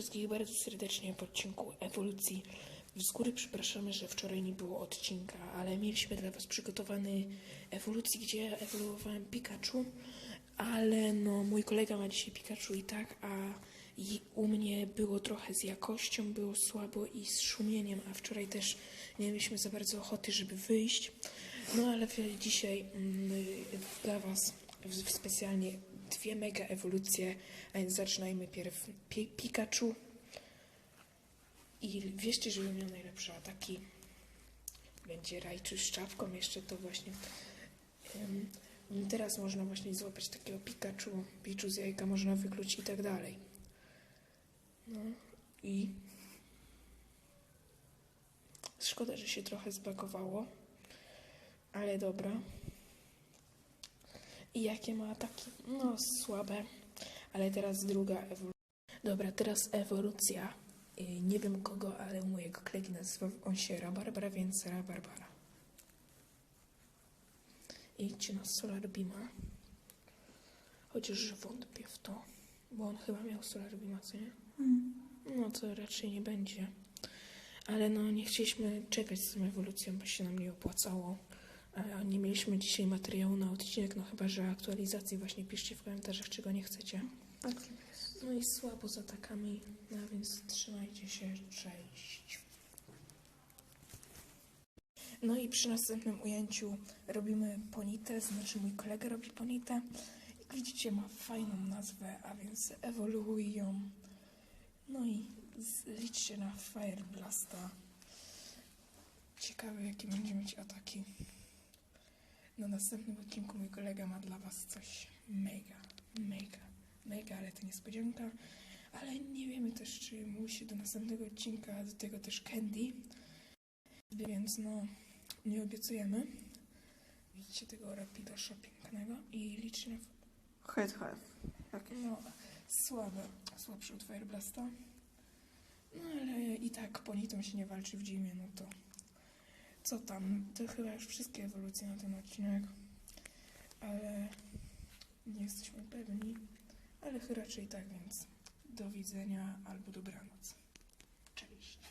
wszystkich bardzo serdecznie po odcinku ewolucji. Z góry przepraszamy, że wczoraj nie było odcinka, ale mieliśmy dla Was przygotowany ewolucji, gdzie ewoluowałem Pikachu, ale no mój kolega ma dzisiaj Pikachu i tak, a u mnie było trochę z jakością, było słabo i z szumieniem, a wczoraj też nie mieliśmy za bardzo ochoty, żeby wyjść. No ale w- dzisiaj mm, dla Was w- w specjalnie dwie mega ewolucje, a więc zaczynajmy pierw Pi- Pikachu. I wierzcie, że miał najlepsze ataki. Będzie Raichu z czapką, jeszcze to właśnie. em, teraz można właśnie złapać takiego Pikachu, Pichu z jajka można wykluć i tak dalej. No i szkoda, że się trochę zbagowało, ale dobra. I jakie ma ataki? No słabe, ale teraz druga ewolucja. Dobra, teraz ewolucja. Y, Nie wiem kogo, ale mojego kolegi nazywa on się Rabarbara, więc Rabarbara. Idźcie na Solar Beama. Chociaż wątpię w to, bo on chyba miał Solar Beama, co nie? No to raczej nie będzie. Ale no nie chcieliśmy czekać z tą ewolucją, bo się nam nie opłacało. Nie mieliśmy dzisiaj materiału na odcinek, no chyba, że aktualizacji właśnie piszcie w komentarzach, czego nie chcecie. No i słabo z atakami, no więc trzymajcie się, cześć. No i przy następnym ujęciu robimy ponitę, znaczy mój kolega robi ponitę. Jak widzicie ma fajną nazwę, a więc ewoluuj ją. No i liczcie na Fire Blasta. Ciekawe jakie będzie mieć ataki. Na następnym odcinku mój kolega ma dla was coś mega, mega, mega, ale to niespodzianka. Ale nie wiemy też, czy musi do następnego odcinka, do tego też Candy. Więc no, nie obiecujemy. Widzicie tego Rapidosza pięknego i liczcie na Head have. Jakieś. no, słabe, słabsze od Fireblasta. No ale i tak ponitą się nie walczy w zimie, no to co tam, to chyba już wszystkie ewolucje na ten odcinek, ale nie jesteśmy pewni, ale raczej tak, więc do widzenia albo dobranoc. Cześć.